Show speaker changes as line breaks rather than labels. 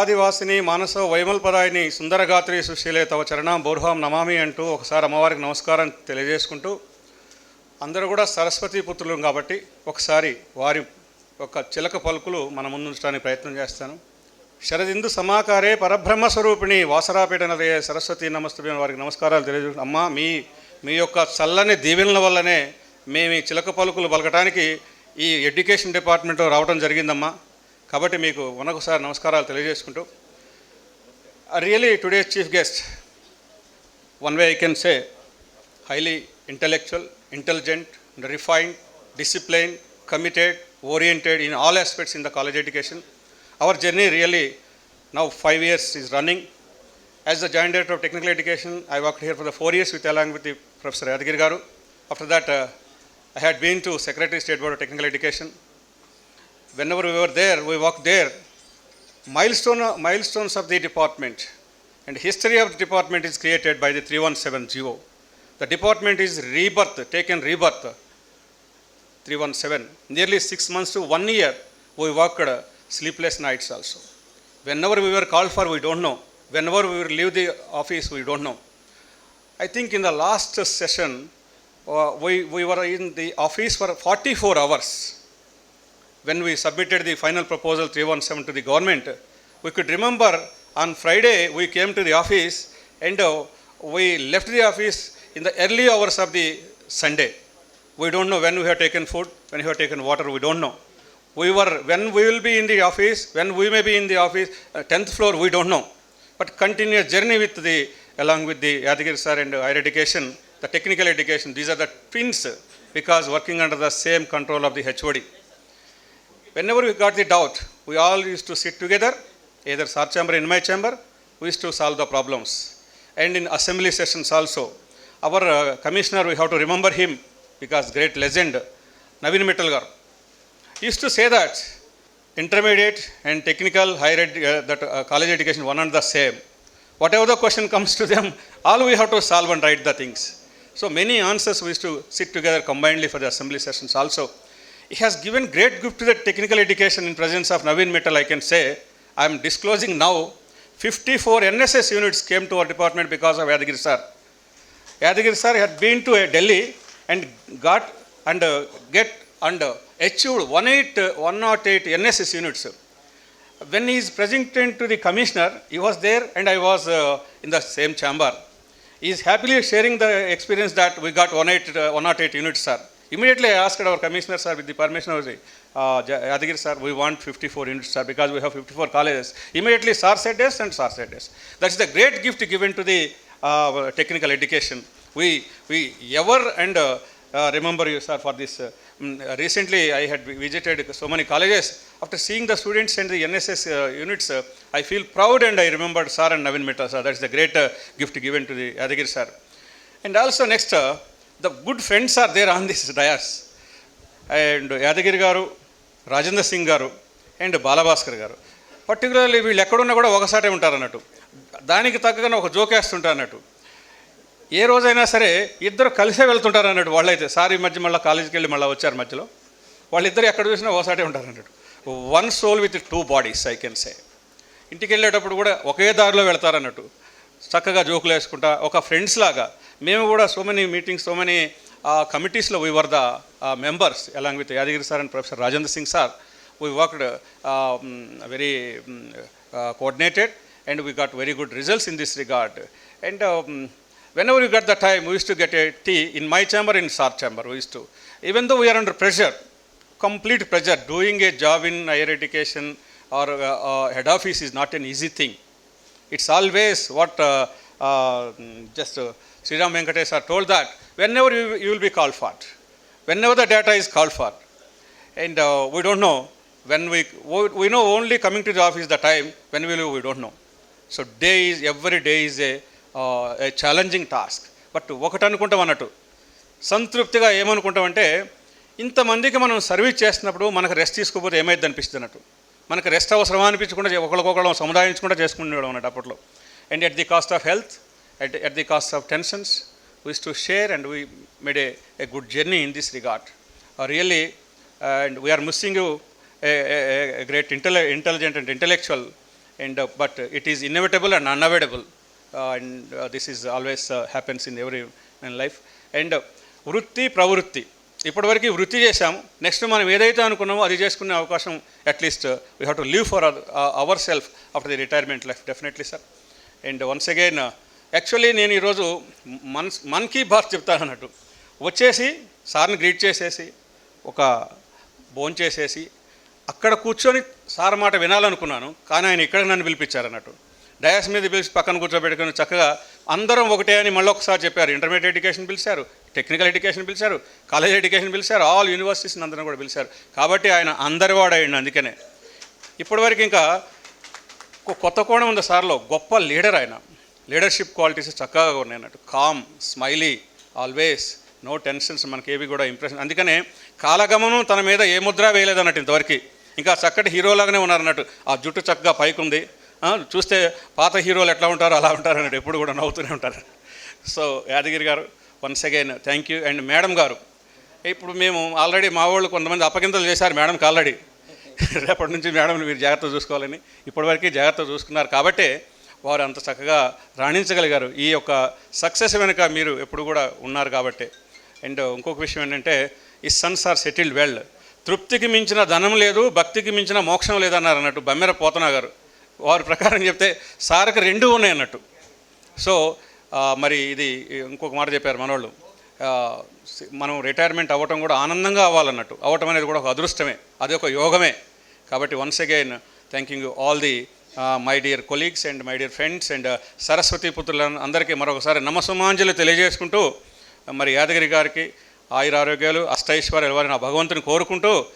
ఆదివాసిని మానస వైమల్పదాయిని సుందరగాత్రి సుశీలే తవ చరణం బోర్హాం నమామి అంటూ ఒకసారి అమ్మవారికి నమస్కారం తెలియజేసుకుంటూ అందరూ కూడా సరస్వతి పుత్రులు కాబట్టి ఒకసారి వారి ఒక చిలక పలుకులు మన ముందు ఉంచడానికి ప్రయత్నం చేస్తాను. శరదిందు సమాకారే పరబ్రహ్మ స్వరూపిణి వాసరాపేట నదయ సరస్వతి నమస్తే వారికి నమస్కారాలు తెలియజేసు అమ్మ మీ మీ యొక్క చల్లని దీవెనల వల్లనే మేము ఈ చిలక పలుకులు పలకటానికి ఈ ఎడ్యుకేషన్ డిపార్ట్మెంట్లో రావడం జరిగిందమ్మా. కాబట్టి మీకు మనకొకసారి నమస్కారాలు తెలియజేసుకుంటూ really today chief guest one way I can say highly intellectual intelligent refined discipline committed oriented in all aspects in the college education our journey really now five years is running as the joint director of technical education I walk here for the four years with along with professor Yadagiri garu after that I had been to secretary state board of technical education Whenever we were there, we worked there. Milestone, milestones of the department and history of the department is created by the 317 GO. The department is rebirth, taken rebirth. 317. Nearly six months to one year, we worked sleepless nights also. Whenever we were called for, we don't know. Whenever we leave the office, we don't know. I think in the last session, uh, we, we were in the office for 44 hours. When we submitted the final proposal 317 to the government, we could remember on Friday we came to the office and uh, we left the office in the early hours of the Sunday. We don't know when we have taken food, when we have taken water, we don't know. We were, when we will be in the office, when we may be in the office, uh, 10th floor, we don't know. But continuous journey with the, along with the Yadagiri sir and higher education, the technical education, these are the twins because working under the same control of the HOD. Whenever we got the doubt, we all used to sit together, either sir chamber in my chamber, we used to solve the problems. And in assembly sessions also, our uh, commissioner, we have to remember him because great legend, Navin Mittal garu, used to say that intermediate and technical higher ed, uh, that uh, college education one and the same. Whatever the question comes to them, all we have to solve and write the things. So many answers we used to sit together combinedly for the assembly sessions also. He has given great gift to the technical education in presence of Navin Mittal, I can say. I am disclosing now, 54 NSS units came to our department because of Yadagiri sir. Yadagiri sir had been to Delhi and got and uh, get and uh, achieved 18, uh, 108 NSS units. When he is presented to the commissioner, he was there and I was uh, in the same chamber. He is happily sharing the experience that we got 108, uh, 108 units, sir. Immediately I asked our commissioner, sir, with the permission of the uh, sir, we want 54 units, sir, because we have 54 colleges. Immediately, sir said yes and sir said yes. That's the great gift given to the uh, technical education. We, we ever and uh, uh, remember you, sir, for this. Uh, mm, recently, I had visited so many colleges. After seeing the students and the NSS uh, units, uh, I feel proud and I remembered sir and Navin Mehta, sir. That's the great uh, gift given to the Yadagiri, sir. And also next, uh, the good friends are there on this dais. And Yadagiri garu Rajendra Singh గారు and Balabhaskar గారు. Particularly వీళ్ళు ఎక్కడున్నా కూడా ఒకసారి ఉంటారు అన్నట్టు. దానికి తగ్గగానే ఒక జోక్ వేస్తుంటారు అన్నట్టు. ఏ రోజైనా సరే ఇద్దరు కలిసే వెళ్తుంటారు అన్నట్టు వాళ్ళైతే. సార్ ఈ మధ్య మళ్ళీ కాలేజీకి వెళ్ళి మళ్ళీ వచ్చారు మధ్యలో. వాళ్ళిద్దరు ఎక్కడ చూసినా ఒకసారి ఉంటారు అన్నట్టు. One soul with two bodies I can say. ఇంటికి వెళ్ళేటప్పుడు కూడా ఒకే దారిలో వెళ్తారన్నట్టు చక్కగా జోకులు వేసుకుంటా ఒక ఫ్రెండ్స్ లాగా. మేము కూడా so many meetings so many కమిటీస్లో we were the members along with Yadagiri sir and professor Rajendra Singh sir we worked very coordinated and we got very good results in this regard. And um, whenever we got the time, we used to get a tea in my chamber, in SAR chamber, we used to. Even though we are under pressure, complete pressure, doing a job in higher education or uh, uh, head office is not an easy thing. It's always what uh, just uh, Sri Ram Venkatesh sir told that whenever you, you will be called for, whenever the data is called for, and uh, we don't know when we, we we know only coming to the office the time when we leave we don't know. So day is every day is a a challenging task but ఒకటి అనుకుంటాం అన్నట్టు సంతృప్తిగా ఏమనుకుంటామంటే ఇంతమందికి మనం service చేస్తున్నప్పుడు మనకు rest తీసుకోకపోతే ఏమైంది అనిపిస్తుంది అన్నట్టు మనకు రెస్ట్ అవసరమా అనిపించకుండా ఒకరికొకరు సముదాయించకుండా చేసుకునేవాడు అన్నట్టు అప్పట్లో and at the cost of health at at the cost of tensions wish to share and we made a a good journey in this regard really and we are missing you great a, a great intelli- and but it is inevitable and unavoidable and this is always happens in every in life and వృత్తి ప్రవృత్తి. ఇప్పటివరకు వృత్తి చేశాము. Next మనం ఏదైతే అనుకున్నామో అది చేసుకునే అవకాశం at least we have to live for our self after the retirement life definitely sir and once again actually నేను ఈరోజు మన్ మన్ కీ బాత్ చెప్తాను అన్నట్టు వచ్చేసి సార్ని గ్రీట్ చేసేసి ఒక భోన్ చేసేసి అక్కడ కూర్చొని సార్ మాట వినాలనుకున్నాను కానీ ఆయన ఇక్కడ నన్ను పిలిపించారు అన్నట్టు డయాస్ మీద పిలిచి పక్కన కూర్చోబెట్టుకుని చక్కగా అందరం ఒకటే అని మళ్ళీ ఒకసారి చెప్పారు. ఇంటర్మీడియట్ ఎడ్యుకేషన్ పిలిచారు టెక్నికల్ ఎడ్యుకేషన్ పిలిచారు కాలేజ్ ఎడ్యుకేషన్ పిలిచారు ఆల్ యూనివర్సిటీస్ని అందరం కూడా పిలిచారు. కాబట్టి ఆయన అందరి వాడయ్యండి అందుకనే. ఇప్పటివరకు ఇంకా కొత్త కోణం ఉంది సార్లో. గొప్ప లీడర్ ఆయన. లీడర్షిప్ క్వాలిటీస్ చక్కగా ఉన్నాయి అన్నట్టు. Calm smiley always no tensions మనకి ఏవి కూడా ఇంప్రెషన్. అందుకనే కాలగమనం తన మీద ఏ ముద్ర వేయలేదన్నట్టు ఇంతవరకు. ఇంకా చక్కటి హీరోలాగానే ఉన్నారు అన్నట్టు. ఆ జుట్టు చక్కగా పైకి ఉంది చూస్తే పాత హీరోలు ఎట్లా ఉంటారో అలా ఉంటారు అన్నట్టు. ఎప్పుడు కూడా నవ్వుతూనే ఉంటారు. So Yadagiri garu once again thank you and madam garu. ఇప్పుడు మేము ఆల్రెడీ మా వాళ్ళు కొంతమంది అప్పగింతలు చేశారు మేడంకి ఆల్రెడీ. రేపటి నుంచి మేడంని మీరు జాగ్రత్త చూసుకోవాలని ఇప్పటివరకు జాగ్రత్త చూసుకున్నారు. కాబట్టే వారు అంత చక్కగా రాణించగలిగారు. ఈ యొక్క సక్సెస్ వెనుక మీరు ఎప్పుడు కూడా ఉన్నారు కాబట్టి. అండ్ ఇంకొక విషయం ఏంటంటే ఈ సన్స్ ఆర్ సెటిల్డ్ వెల్. తృప్తికి మించిన ధనం లేదు భక్తికి మించిన మోక్షం లేదన్నారు అన్నట్టు బమ్మెర పోతనా గారు. వారి ప్రకారం చెప్తే సార్కి రెండు ఉన్నాయి అన్నట్టు సో మరి ఇది ఇంకొక మాట చెప్పారు మనోళ్ళు. మనం రిటైర్మెంట్ అవ్వటం కూడా ఆనందంగా అవ్వాలన్నట్టు. అవ్వటం అనేది కూడా ఒక అదృష్టమే. అది ఒక యోగమే. కాబట్టి once again thanking you all the my dear colleagues and my dear friends and Saraswati పుత్రుల అందరికీ మరొకసారి నమస్సుమాంజలి తెలియజేసుకుంటూ మరి యాదగిరి గారికి ఆయుర ఆరోగ్యాలు అష్టైశ్వర్యాలు వారిని ఆ భగవంతుని కోరుకుంటూ